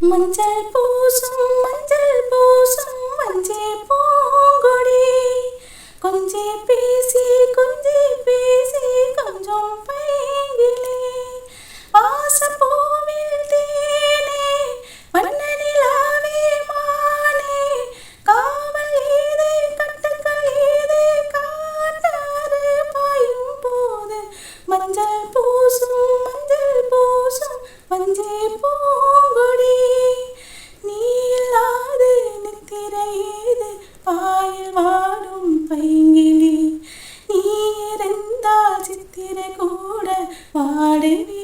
மஞ்சள் பூசும் மஞ்சள் பூசும் மஞ்சள் பூங்கொடி. கொஞ்சே பேசி கொஞ்சே பேசி கொஞ்சம் பைங்கிலே. வாசப்பூவில் தேனே வண்ணனிலாவே மானே. காவல் ஏதே கட்டுக்கள் ஏதே காட்டாறு பாயும் போது மஞ்சள் பூசும் மஞ்சள் பூசும் மஞ்சள் பூ പായിൽ വാടും പൈങ്കിളി നീ ചിത്തിര കൂടെ പാടവി